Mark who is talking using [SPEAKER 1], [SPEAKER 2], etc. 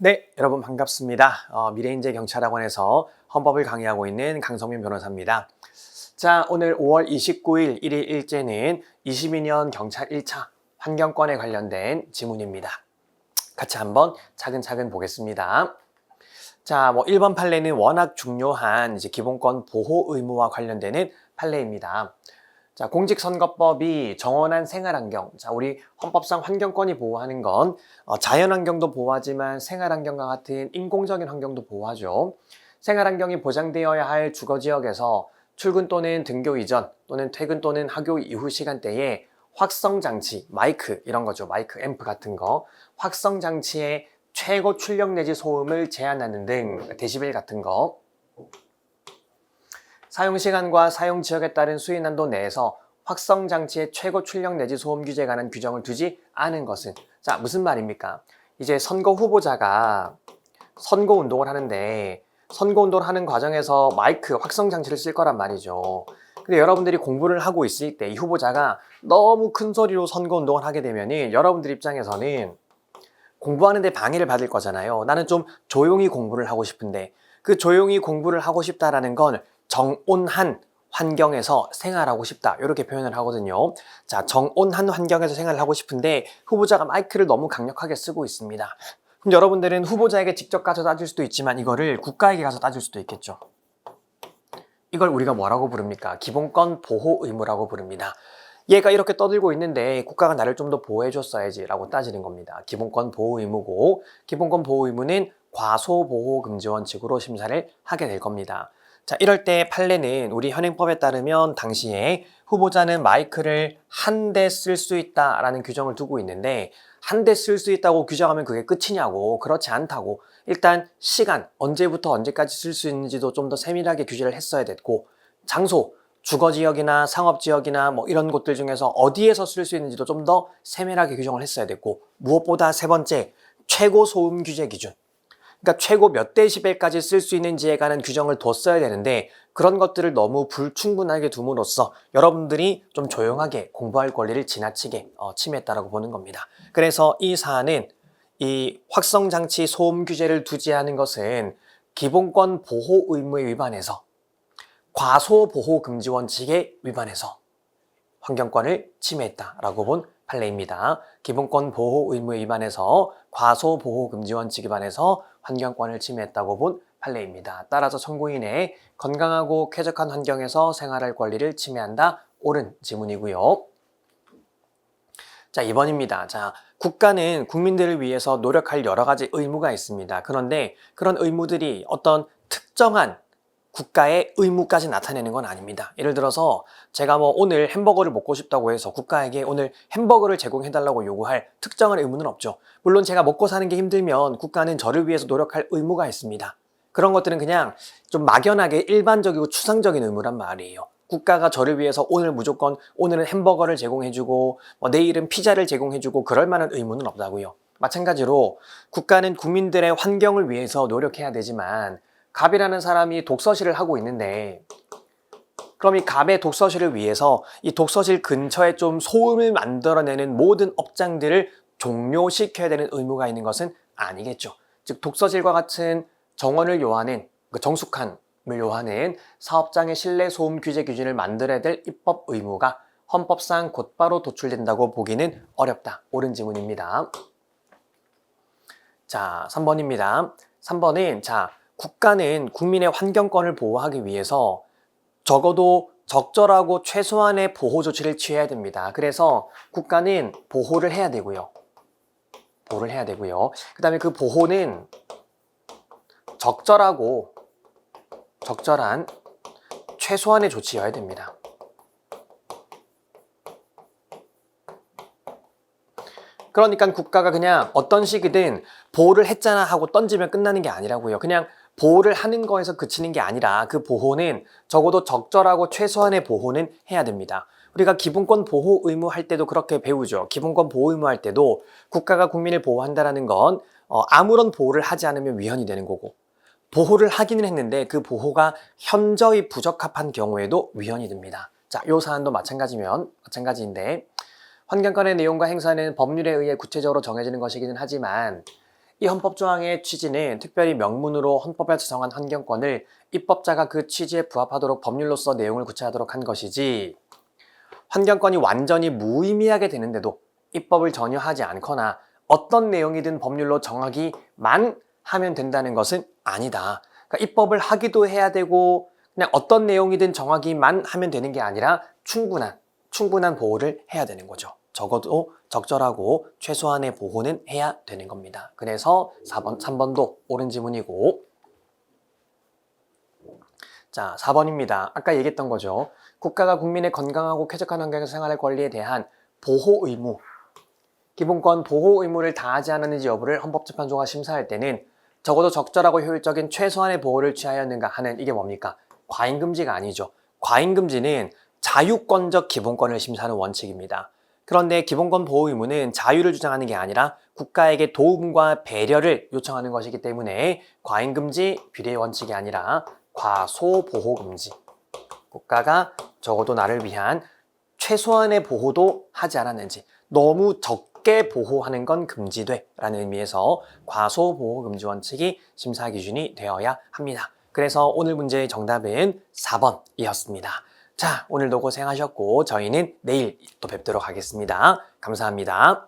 [SPEAKER 1] 네, 여러분 반갑습니다. 어, 미래인재 경찰학원에서 헌법을 강의하고 있는 강성민 변호사입니다. 자, 오늘 5월 29일 1일 일제는 22년 경찰 1차 환경권에 관련된 지문입니다. 같이 한번 차근차근 보겠습니다. 자, 뭐 1번 판례는 워낙 중요한 이제 기본권 보호 의무와 관련되는 판례입니다. 자, 공직선거법이 정원한 생활환경. 자, 우리 헌법상 환경권이 보호하는 건 어, 자연환경도 보호하지만 생활환경과 같은 인공적인 환경도 보호하죠. 생활환경이 보장되어야 할 주거지역에서 출근 또는 등교 이전 또는 퇴근 또는 학교 이후 시간대에 확성장치, 마이크 이런 거죠. 마이크, 앰프 같은 거. 확성장치의 최고 출력 내지 소음을 제한하는 등 데시벨 같은 거. 사용 시간과 사용 지역에 따른 수위 난도 내에서 확성 장치의 최고 출력 내지 소음 규제에 관한 규정을 두지 않은 것은 자 무슨 말입니까? 이제 선거 후보자가 선거 운동을 하는데 선거 운동을 하는 과정에서 마이크 확성 장치를 쓸 거란 말이죠. 근데 여러분들이 공부를 하고 있을 때 이 후보자가 너무 큰 소리로 선거 운동을 하게 되면은 여러분들 입장에서는 공부하는데 방해를 받을 거잖아요. 나는 좀 조용히 공부를 하고 싶은데 그 조용히 공부를 하고 싶다라는 건 정온한 환경에서 생활하고 싶다. 이렇게 표현을 하거든요. 자, 정온한 환경에서 생활을 하고 싶은데 후보자가 마이크를 너무 강력하게 쓰고 있습니다. 그럼 여러분들은 후보자에게 직접 가서 따질 수도 있지만 이거를 국가에게 가서 따질 수도 있겠죠. 이걸 우리가 뭐라고 부릅니까? 기본권 보호 의무라고 부릅니다. 얘가 이렇게 떠들고 있는데 국가가 나를 좀 더 보호해줬어야지 라고 따지는 겁니다. 기본권 보호 의무고 기본권 보호 의무는 과소보호 금지 원칙으로 심사를 하게 될 겁니다. 자, 이럴 때 판례는 우리 현행법에 따르면 당시에 후보자는 마이크를 한 대 쓸 수 있다라는 규정을 두고 있는데 한 대 쓸 수 있다고 규정하면 그게 끝이냐고 그렇지 않다고 일단 시간 언제부터 언제까지 쓸 수 있는지도 좀 더 세밀하게 규제를 했어야 됐고 장소 주거 지역이나 상업 지역이나 뭐 이런 곳들 중에서 어디에서 쓸 수 있는지도 좀 더 세밀하게 규정을 했어야 됐고 무엇보다 세 번째 최고 소음 규제 기준 그러니까 최고 몇 데시벨까지 쓸 수 있는지에 관한 규정을 뒀어야 되는데 그런 것들을 너무 불충분하게 둠으로써 여러분들이 좀 조용하게 공부할 권리를 지나치게 어, 침해했다라고 보는 겁니다. 그래서 이 사안은 이 확성장치 소음 규제를 두지 않은 것은 기본권 보호 의무에 위반해서 과소 보호 금지 원칙에 위반해서 환경권을 침해했다라고 본 판례입니다. 기본권 보호 의무에 위반해서 과소 보호 금지 원칙 위반해서 환경권을 침해했다고 본 판례입니다. 따라서 청구인의 건강하고 쾌적한 환경에서 생활할 권리를 침해한다. 옳은 지문이고요. 자, 2번입니다. 자, 국가는 국민들을 위해서 노력할 여러 가지 의무가 있습니다. 그런데 그런 의무들이 어떤 특정한 국가의 의무까지 나타내는 건 아닙니다. 예를 들어서 제가 뭐 오늘 햄버거를 먹고 싶다고 해서 국가에게 오늘 햄버거를 제공해달라고 요구할 특정한 의무는 없죠. 물론 제가 먹고 사는 게 힘들면 국가는 저를 위해서 노력할 의무가 있습니다. 그런 것들은 그냥 좀 막연하게 일반적이고 추상적인 의무란 말이에요. 국가가 저를 위해서 오늘 무조건 오늘은 햄버거를 제공해주고 뭐 내일은 피자를 제공해주고 그럴 만한 의무는 없다고요. 마찬가지로 국가는 국민들의 환경을 위해서 노력해야 되지만 갑이라는 사람이 독서실을 하고 있는데 그럼 이 갑의 독서실을 위해서 이 독서실 근처에 좀 소음을 만들어내는 모든 업장들을 종료시켜야 되는 의무가 있는 것은 아니겠죠. 즉 독서실과 같은 정원을 요하는 그 정숙함을 요하는 사업장의 실내 소음 규제 기준을 만들어야 될 입법 의무가 헌법상 곧바로 도출된다고 보기는 어렵다. 옳은 지문입니다. 자, 3번입니다. 3번은 자, 국가는 국민의 환경권을 보호하기 위해서 적어도 적절하고 최소한의 보호 조치를 취해야 됩니다. 그래서 국가는 보호를 해야 되고요. 보호를 해야 되고요. 그 다음에 그 보호는 적절하고 적절한 최소한의 조치여야 됩니다. 그러니까 국가가 그냥 어떤 식이든 보호를 했잖아 하고 던지면 끝나는 게 아니라고요. 그냥 보호를 하는 거에서 그치는 게 아니라 그 보호는 적어도 적절하고 최소한의 보호는 해야 됩니다. 우리가 기본권 보호 의무 할 때도 그렇게 배우죠. 기본권 보호 의무 할 때도 국가가 국민을 보호한다라는 건 어, 아무런 보호를 하지 않으면 위헌이 되는 거고 보호를 하기는 했는데 그 보호가 현저히 부적합한 경우에도 위헌이 됩니다. 자, 요 사안도 마찬가지면 마찬가지인데 환경권의 내용과 행사는 법률에 의해 구체적으로 정해지는 것이기는 하지만 이 헌법 조항의 취지는 특별히 명문으로 헌법에 지정한 환경권을 입법자가 그 취지에 부합하도록 법률로서 내용을 구체하도록 한 것이지 환경권이 완전히 무의미하게 되는데도 입법을 전혀 하지 않거나 어떤 내용이든 법률로 정하기만 하면 된다는 것은 아니다. 그러니까 입법을 하기도 해야 되고 그냥 어떤 내용이든 정하기만 하면 되는 게 아니라 충분한 충분한 보호를 해야 되는 거죠. 적어도 적절하고 최소한의 보호는 해야 되는 겁니다. 그래서 4번, 3번도 옳은 지문이고 자, 4번입니다. 아까 얘기했던 거죠. 국가가 국민의 건강하고 쾌적한 환경에서 생활할 권리에 대한 보호 의무, 기본권 보호 의무를 다하지 않았는지 여부를 헌법재판소가 심사할 때는 적어도 적절하고 효율적인 최소한의 보호를 취하였는가 하는 이게 뭡니까? 과잉금지가 아니죠. 과잉금지는 자유권적 기본권을 심사하는 원칙입니다. 그런데 기본권 보호 의무는 자유를 주장하는 게 아니라 국가에게 도움과 배려를 요청하는 것이기 때문에 과잉금지 비례 원칙이 아니라 과소보호금지. 국가가 적어도 나를 위한 최소한의 보호도 하지 않았는지 너무 적게 보호하는 건 금지돼 라는 의미에서 과소보호금지 원칙이 심사 기준이 되어야 합니다. 그래서 오늘 문제의 정답은 4번이었습니다. 자, 오늘도 고생하셨고 저희는 내일 또 뵙도록 하겠습니다. 감사합니다.